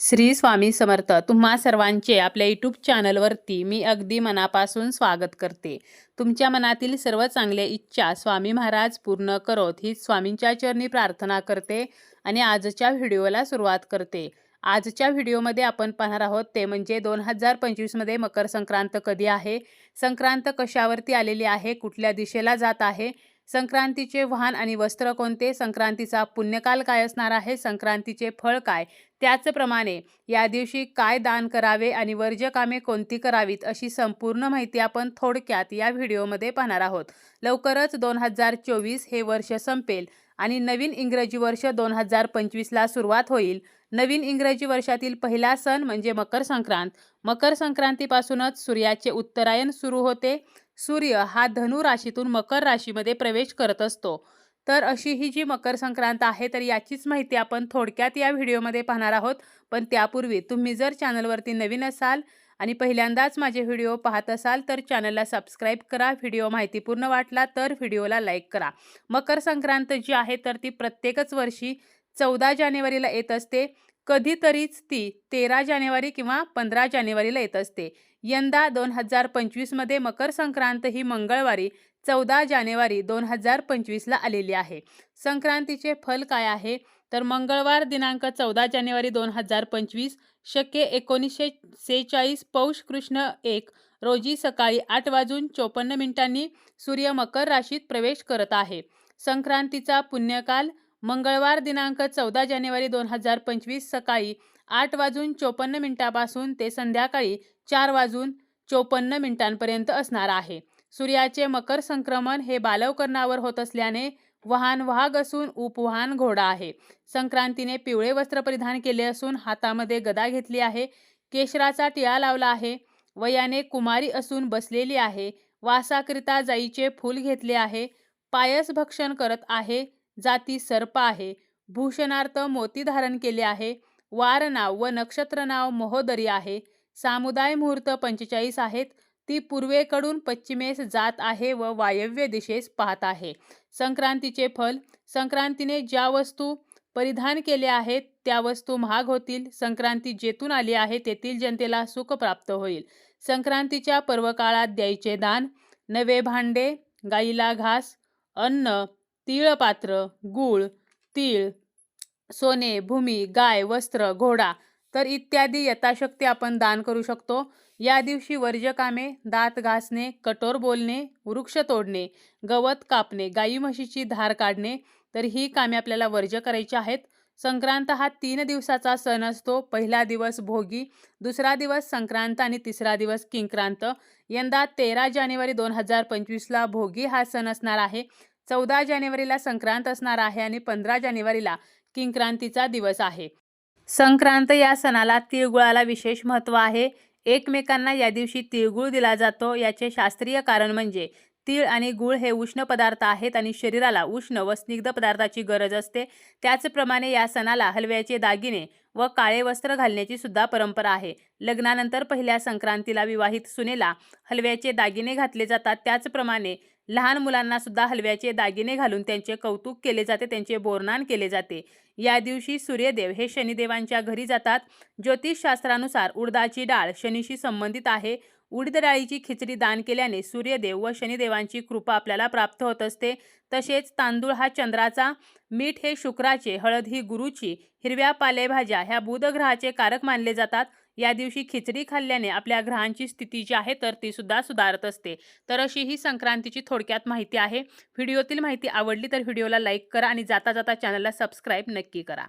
श्री स्वामी समर्थ. तुम्हा सर्वांचे आपल्या यूट्यूब चॅनलवरती मी अगदी मनापासून स्वागत करते. तुमच्या मनातील सर्व चांगल्या इच्छा स्वामी महाराज पूर्ण करोत ही स्वामींच्या चरणी प्रार्थना करते आणि आजच्या व्हिडिओला सुरुवात करते. आजच्या व्हिडिओमध्ये आपण पाहणार आहोत ते म्हणजे दोन हजार पंचवीसमध्ये मकर संक्रांत कधी आहे? संक्रांत कशावरती आलेली आहे? कुठल्या दिशेला जात आहे? संक्रांतीचे वाहन आणि वस्त्र कोणते? संक्रांतीचा पुण्यकाल काय असणार आहे? संक्रांतीचे फळ काय? त्याचप्रमाणे या दिवशी काय दान करावे आणि वर्ज्य कामे कोणती करावीत अशी संपूर्ण माहिती आपण थोडक्यात या व्हिडिओमध्ये पाहणार आहोत. लवकरच दोन हजार चोवीस हे वर्ष संपेल. आणि नवीन इंग्रजी वर्ष दोन हजार पंचवीसला सुरुवात होईल. नवीन इंग्रजी वर्षातील पहिला सण म्हणजे मकर संक्रांत. मकर संक्रांतीपासूनच सूर्याचे उत्तरायण सुरू होते. सूर्य हा धनु राशीतून मकर राशीमध्ये प्रवेश करत असतो. तर अशी ही जी मकर संक्रांत आहे तर याचीच माहिती आपण थोडक्यात या व्हिडिओमध्ये पाहणार आहोत. पण त्यापूर्वी तुम्ही जर चॅनलवरती नवीन असाल आणि पहिल्यांदाच माझे व्हिडिओ पाहत असाल तर चॅनलला सबस्क्राईब करा. व्हिडिओ माहितीपूर्ण वाटला तर व्हिडिओला लाईक करा. मकर संक्रांत जी आहे तर ती प्रत्येकच वर्षी चौदा जानेवारीला येत असते. कधीतरीच ती तेरा जानेवारी किंवा पंधरा जानेवारीला येत असते. यंदा दोन हजार पंचवीसमध्ये मकर संक्रांत ही मंगळवारी चौदा जानेवारी दोन हजार पंचवीसला आलेली आहे. संक्रांतीचे फल काय आहे? तर मंगळवार दिनांक चौदा जानेवारी दोन हजार पंचवीस शक्य एकोणीसशे सेहेचाळीस पौष कृष्ण एक रोजी सकाळी आठ वाजून चोपन्न मिनिटांनी सूर्य मकर राशीत प्रवेश करत आहे. संक्रांतीचा पुण्यकाल मंगळवार दिनांक चौदा जानेवारी दोन हजार पंचवीस सकाळी आठ वाजून चोपन्न मिनिटापासून ते संध्याकाळी चार वाजून चोपन्न मिनिटांपर्यंत असणार आहे. सूर्याचे मकर संक्रमण हे बालवकरणावर होत असल्याने वाहन वाघ असून उपवाहन घोडा आहे. संक्रांतीने पिवळे वस्त्र परिधान केले असून हातामध्ये गदा घेतली आहे. केशराचा टिळा लावला आहे. वयाने कुमारी असून बसलेली आहे. वासाकरिता जाईचे फूल घेतले आहे. पायस भक्षण करत आहे. जाती सर्प आहे. भूषणार्थ मोती धारण केले आहे. वार नाव व नक्षत्र नाव महोदरी आहे. सामुदाय मुहूर्त पंचेचाळीस आहेत. ती पूर्वेकडून पश्चिमेस जात आहे व वायव्य दिशेस पाहत आहे. संक्रांतीचे फल संक्रांतीने ज्या वस्तू परिधान केले आहेत त्या वस्तू महाग होतील. संक्रांती जेथून आली आहे तेथील जनतेला सुख प्राप्त होईल. संक्रांतीच्या पर्वकाळात द्यायचे दान नवे भांडे गाईला घास अन्न तिळपात्र गूळ तीळ सोने भूमी गाय वस्त्र घोडा तर इत्यादी यथाशक्ती आपण दान करू शकतो. या दिवशी वर्जकामे दात घासणे कठोर बोलणे वृक्ष तोडणे गवत कापणे गाई म्हशीची धार काढणे तर ही कामे आपल्याला वर्ज्य करायची आहेत. संक्रांत हा तीन दिवसाचा सण असतो. पहिला दिवस भोगी दुसरा दिवस संक्रांत आणि तिसरा दिवस किंक्रांत. यंदा तेरा जानेवारी दोन हजार पंचवीसला भोगी हा सण असणार आहे. चौदा जानेवारीला संक्रांत असणार आहे आणि पंधरा जानेवारीला किंक्रांतीचा दिवस आहे. संक्रांत या सणाला तिळगुळाला विशेष महत्त्व आहे. एकमेकांना या दिवशी तिळगुळ दिला जातो. याचे शास्त्रीय कारण म्हणजे तीळ आणि गुळ हे उष्ण पदार्थ आहेत आणि शरीराला उष्ण व स्निग्ध पदार्थाची गरज असते. त्याचप्रमाणे या सणाला हलव्याचे दागिने व काळे वस्त्र घालण्याची सुद्धा परंपरा आहे. लग्नानंतर पहिल्या संक्रांतीला विवाहित सुनेला हलव्याचे दागिने घातले जातात. त्याचप्रमाणे लहान मुलांना सुद्धा हलव्याचे दागिने घालून त्यांचे कौतुक केले जाते त्यांचे बोरनान केले जाते. या दिवशी सूर्यदेव हे शनिदेवांच्या घरी जातात. ज्योतिषशास्त्रानुसार उडदाची डाळ शनीशी संबंधित आहे. उडीद डाळीची खिचडी दान केल्याने सूर्यदेव व शनिदेवांची कृपा आपल्याला प्राप्त होत असते. तसेच तांदूळ हा चंद्राचा मीठ हे शुक्राचे हळद ही गुरुची हिरव्या पालेभाज्या ह्या बुधग्रहाचे कारक मानले जातात. या दिवशी खिचडी खाल्ल्याने आपल्या ग्रहांची स्थिती जी आहे तर ती सुद्धा सुधारत असते. तर अशी ही संक्रांतीची थोडक्यात माहिती आहे. व्हिडिओतील माहिती आवडली तर व्हिडिओला लाईक करा आणि जाता जाता चॅनलला सबस्क्राईब नक्की करा.